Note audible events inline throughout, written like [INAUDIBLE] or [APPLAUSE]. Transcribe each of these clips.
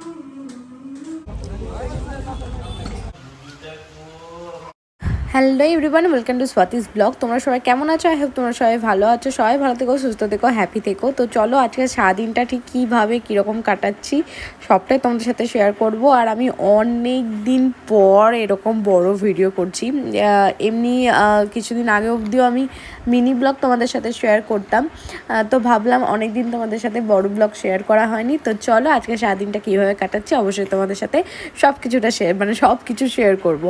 Mm-hmm. Hello everyone, welcome to Swati's blog. তোমরা সবাই কেমন আছো? আই হোপ তোমরা সবাই ভালো আছো। সবাই ভালো থেকো, সুস্থ থেকো হ্যাপি থেকো। তো চলো আজকে সারাদিনটা ঠিক কীভাবে, কীরকম কাটাচ্ছি, সবটাই তোমাদের সাথে শেয়ার করব। আর আমি অনেক দিন পর এরকম বড় ভিডিও করছি। এমনি কিছুদিন আগে অবধিও আমি মিনি ব্লগ তোমাদের সাথে শেয়ার করতাম। তো ভাবলাম অনেক দিন তোমাদের সাথে বড় ব্লগ শেয়ার করা হয়নি। তো চলো আজকে সারাদিনটা কীভাবে কাটাচ্ছি, অবশ্যই তোমাদের সাথে সব কিছুটা শেয়ার মানে সব কিছু শেয়ার করব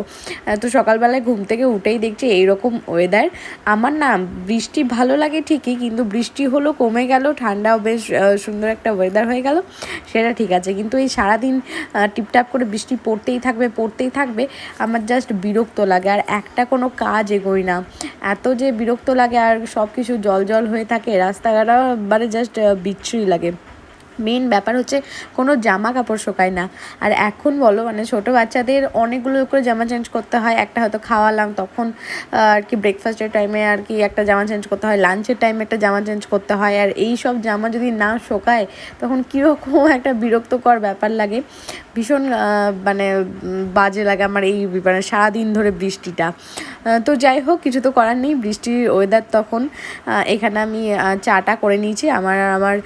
তো সকালবেলায় ঘুম থেকে উঠেই দেখছি এইরকম ওয়েদার আমার না বৃষ্টি ভালো লাগে ঠিকই, কিন্তু বৃষ্টি হলো, কমে গেল, ঠান্ডাও বেশ সুন্দর একটা ওয়েদার হয়ে গেল। সেটা ঠিক আছে, কিন্তু এই সারাদিন টিপটাপ করে বৃষ্টি পড়তেই থাকবে পড়তেই থাকবে, আমার জাস্ট বিরক্ত লাগে। আর একটা কোনো কাজ এগোই না। এত যে বিরক্ত লাগে, আর সব কিছু জল জল হয়ে থাকে রাস্তাঘাট মানে জাস্ট বিচ্ছুরি লাগে। মেন ব্যাপার হচ্ছে কোনো জামা কাপড় শোকায় না। আর এখন বলো মানে ছোট বাচ্চাদের অনেকগুলো করে জামা চেঞ্জ করতে হয়। একটা হয়তো খাওয়ালাম তখন আর কি ব্রেকফাস্টের টাইমে আর কি একটা জামা চেঞ্জ করতে হয়। লাঞ্চের টাইমে একটা জামা চেঞ্জ করতে হয়। আর এই সব জামা যদি না শোকায়, তখন কীরকম [LAUGHS] একটা বিরক্তকর ব্যাপার লাগে। ভীষণ মানে বাজে লাগে আমার এই মানে সারাদিন ধরে বৃষ্টিটা। তো যাই হোক, কিছু তো করার নেই। বৃষ্টির ওয়েদার তখন এখানে আমি চাটা করে নিয়েছি। আমার আমার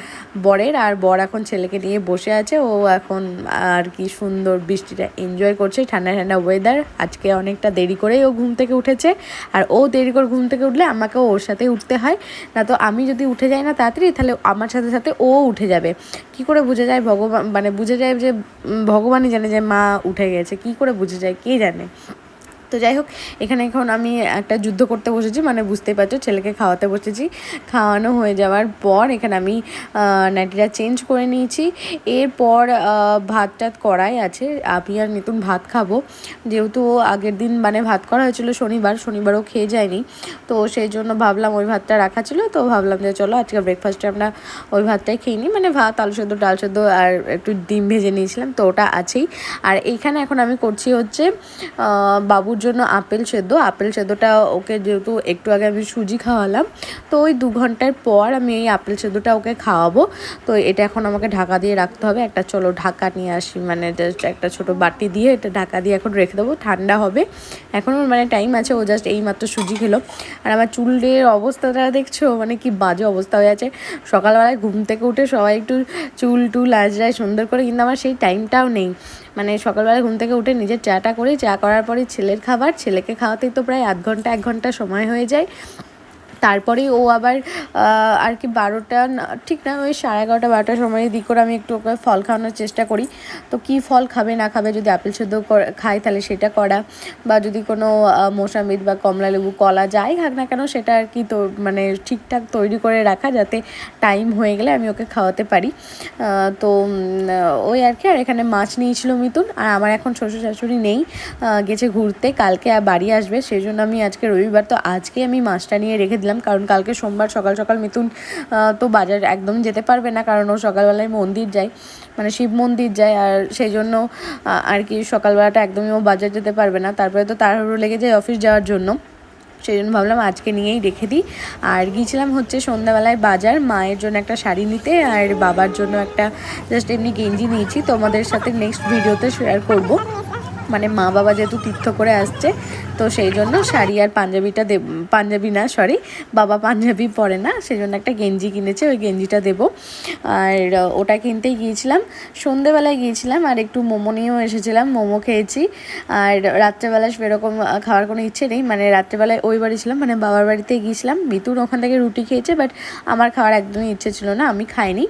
বরের আর বর এখন ছেলেকে নিয়ে বসে আছে। ও এখন আর কি সুন্দর বৃষ্টিটা এনজয় করছে, ঠান্ডা ঠান্ডা ওয়েদার আজকে অনেকটা দেরি করেই ও ঘুম থেকে উঠেছে। আর ও দেরি করে ঘুম থেকে উঠলে আমাকে ওর সাথে উঠতে হয়। না তো আমি যদি উঠে যাই না তাড়াতাড়ি, তাহলে আমার সাথে সাথে ও উঠে যাবে। কি করে বুঝে যায় ভগবান মানে বুঝে যায় যে ভগবানই জানে যে মা উঠে গেছে। কি করে বুঝে যায় কে জানে? তো যাই হোক, এখানে এখন আমি একটা যুদ্ধ করতে বসেছি মানে বুঝতেই পারছ, ছেলেকে খাওয়াতে বসেছি। খাওয়ানো হয়ে যাওয়ার পর এখানে আমি নাইটিটা চেঞ্জ করে নিয়েছি। এরপর ভাত টাত করাই আছে, আমি আর নতুন ভাত খাব। যেহেতু আগের দিন মানে ভাত করা হয়েছিল শনিবার, শনিবারও খেয়ে যায়নি তো সেই জন্য ভাবলাম ওই ভাতটা রাখা ছিল, তো ভাবলাম যে চলো আজকে ব্রেকফাস্টে আমরা ওই ভাতটাই খেয়ে নিই। মানে ভাত, আলু সেদ্ধ, ডাল সেদ্ধ আর একটু ডিম ভেজে নিয়েছিলাম, তো ওটা আছেই। আর এইখানে এখন আমি করছি হচ্ছে বাবুর জন্য আপেল সেদ্ধ। আপেল সেদ্ধটা ওকে যেহেতু একটু আগে আমি সুজি খাওয়ালাম, তো ওই দু ঘণ্টার পর আমি এই আপেল সেদ্ধটা ওকে খাওয়াবো। তো এটা এখন আমাকে ঢাকা দিয়ে রাখতে হবে। একটা চলো ঢাকা নিয়ে আসি মানে জাস্ট একটা ছোট বাটি দিয়ে এটা ঢাকা দিয়ে এখন রেখে দেবো। ঠান্ডা হবে। এখনও মানে টাইম আছে, ও জাস্ট এই মাত্র সুজি খেলো। আর আমার চুলের অবস্থাটা দেখছ? মানে কি বাজে অবস্থা হয়ে আছে। সকালবেলায় ঘুম থেকে উঠে সবাই একটু চুল টুল আজরায় সুন্দর করে, কিন্তু আমার সেই টাইমটাও নেই। মানে সকালবেলা ঘুম থেকে উঠে নিজের চাটা করি, চা করার পরে ছেলের খাবার, ছেলেকে খাওয়াতেই তো প্রায় আধ ঘণ্টা, এক ঘণ্টা সময় হয়ে যায়। তারপরেই ও আবার আর কি বারোটা ঠিক না, ওই সাড়ে এগারোটা, বারোটার সময় দিক করে আমি একটু ওকে ফল খাওয়ানোর চেষ্টা করি। তো কি ফল খাবে, না খাবে যদি আপেল সেদ্ধ খায় তাহলে সেটা করা। বা যদি কোনো মোসাম্বিদ বা কমলা লেবু, কলা যাই খাক না কেন, সেটা আর কি তো মানে ঠিকঠাক তৈরি করে রাখা যাতে টাইম হয়ে গেলে আমি ওকে খাওয়াতে পারি। তো ওই আর কি, আর এখানে মাছ নিয়েছিল মিতুন আর আমার এখন শ্বশুর শাশুড়ি নেই। গেছে ঘুরতে, কালকে আর বাড়ি আসবে সেই জন্য আমি আজকে রবিবার, তো আজকে আমি মাছটা নিয়ে রেখে দিলাম। কারণ কালকে সোমবার সকাল সকাল মিথুন তো বাজার একদম যেতে পারবে না, কারণ ও সকালবেলায় মন্দির যায় মানে শিব মন্দির যায়, আর সেই জন্য আর কি সকালবেলাটা একদমই ও বাজার যেতে পারবে না, তারপরে তো তাড়াহুড়ো লেগে যায় অফিস যাওয়ার জন্য, সেই জন্য ভাবলাম আজকে নিয়েই রেখে দিই, আর গিয়েছিলাম হচ্ছে সন্ধ্যাবেলায় বাজার, মায়ের জন্য একটা শাড়ি নিতে, আর বাবার জন্য একটা জাস্ট এমনি গেঞ্জি নিয়েছি, তোমাদের সাথে নেক্সট ভিডিওতে শেয়ার করব মানে মা বাবা যেহেতু তীর্থ করে আসছে তো সেই জন্য শাড়ি আর পাঞ্জাবিটা দেব, পাঞ্জাবি না সরি বাবা পাঞ্জাবি পরে না, সেই জন্য একটা গেঞ্জি কিনেছে, ওই গেঞ্জিটা দেবো। আর ওটা কিনতেই গিয়েছিলাম, সন্ধেবেলায় গিয়েছিলাম, আর একটু মোমো নিয়েও এসেছিলাম, মোমো খেয়েছি। আর রাত্রেবেলা সেরকম খাওয়ার কোনো ইচ্ছে নেই মানে রাত্রেবেলায় ওই বাড়ি ছিলাম মানে বাবার বাড়িতে গিয়েছিলাম। মিতুর ওখান থেকে রুটি খেয়েছে বাট আমার খাওয়ার একদমই ইচ্ছে ছিল না, আমি খাইনি।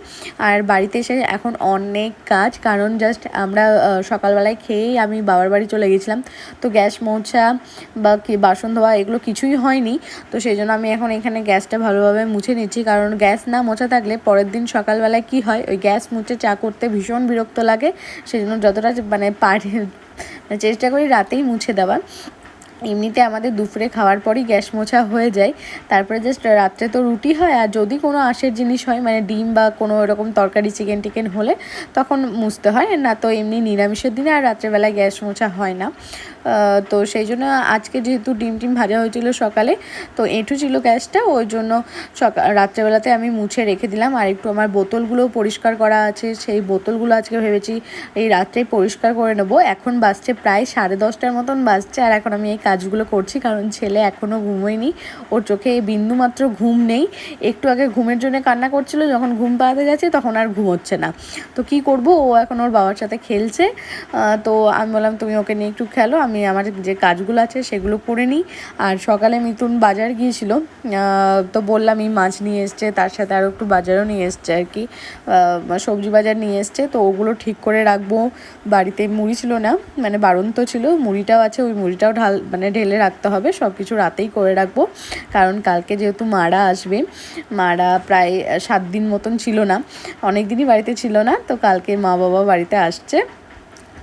আর বাড়িতে এসে এখন অনেক কাজ, কারণ জাস্ট আমরা সকালবেলায় খেয়েই আমি বাবার বাড়ি চলে গেছিলাম তো গ্যাস মোছা বা কি বাসন ধোয়া, এগুলো কিছুই হয়নি। তো সেই জন্য আমি এখন এখানে গ্যাসটা ভালোভাবে মুছে নিচ্ছি। কারণ গ্যাস না মোছা থাকলে পরের দিন সকালবেলায় কি হয়? ওই গ্যাস মুছে চা করতে ভীষণ বিরক্ত লাগে। সেই জন্য যতটা মানে পারি চেষ্টা করি রাতেই মুছে দেওয়ার। এমনিতে আমাদের দুপুরে খাওয়ার পরই গ্যাস মোছা হয়ে যায়। তারপরে জাস্ট রাত্রে তো রুটি হয়। আর যদি কোনো আশের জিনিস হয় মানে ডিম বা কোনো এরকম তরকারি চিকেন টিকেন হলে, তখন মুছতে হয়। না তো এমনি নিরামিষের দিনে আর রাত্রেবেলায় গ্যাস মোছা হয় না। তো সেই জন্য আজকে যেহেতু ডিম টিম ভাজা হয়েছিল সকালে, তো এঁটু ছিল গ্যাসটা, ওই জন্য সকাল রাত্রেবেলাতে আমি মুছে রেখে দিলাম। আর একটু আমার বোতলগুলোও পরিষ্কার করা আছে, সেই বোতলগুলো আজকে ভেবেছি এই রাত্রে পরিষ্কার করে নেব। এখন বাজছে প্রায় সাড়ে দশটার মতন বাজছে, আর এখন আমি এই কাজগুলো করছি, কারণ ছেলে এখনও ঘুমোয়নি। ওর চোখে বিন্দু মাত্র ঘুম নেই। একটু আগে ঘুমের জন্য কান্না করছিল, যখন ঘুম পাড়াতে যাচ্ছে তখন আর ঘুমোচ্ছে না। তো কি করব? ও এখন ওর বাবার সাথে খেলছে। তো আমি বললাম, তুমি ওকে নিয়ে একটু খেলো, আমি আমার যে কাজগুলো আছে সেগুলো করে নিই। আর সকালে মিথুন বাজার গিয়েছিল তো বললাম এই মাছ নিয়ে এসছে, তার সাথে আরও একটু বাজারও নিয়ে এসছে আর কি। সবজি বাজার নিয়ে এসছে, তো ওগুলো ঠিক করে রাখব। বাড়িতে মুড়ি ছিল না মানে বাড়ন্ত ছিল, মুড়িটাও আছে, ওই মুড়িটাও ঢাল মানে ঢেলে রাখতে হবে সব কিছু রাতেই করে রাখব। কারণ কালকে যেহেতু মারা আসবে, মারা প্রায় সাত দিন মতন ছিল না অনেক দিনই বাড়িতে ছিল না, তো কালকে মা বাবা বাড়িতে আসছে।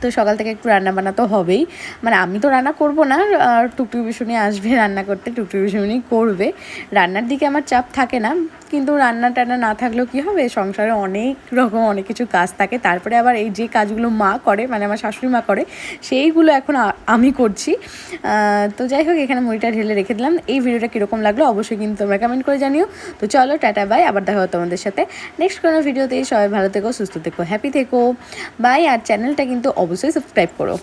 তো সকাল থেকে একটু রান্না বান্না তো হবেই। মানে আমি তো রান্না করব না, আর টুকটুক বিষুনি আসবে রান্না করতে টুকটুক বিষুনি করবে। রান্নার দিকে আমার চাপ থাকে না। কিন্তু রান্না টান্না না থাকলেও কি হবে? সংসারে অনেক রকম অনেক কিছু কাজ থাকে। তারপরে আবার এই যে কাজগুলো মা করে মানে আমার শাশুড়ি মা করে, সেইগুলো এখন আমি করছি। তো যাই হোক, এখানে মুড়িটা ঢেলে রেখে দিলাম। এই ভিডিওটা কীরকম লাগল অবশ্যই কিন্তু তোমরা কমেন্ট করে জানিও। তো চলো, টাটা বাই আবার দেখা হবে তোমাদের সাথে নেক্সট কোনো ভিডিওতেই সবাই ভালো থেকো, সুস্থ থেকো হ্যাপি থেকো। বাই আর চ্যানেলটা কিন্তু অবশ্যই সাবস্ক্রাইব করো।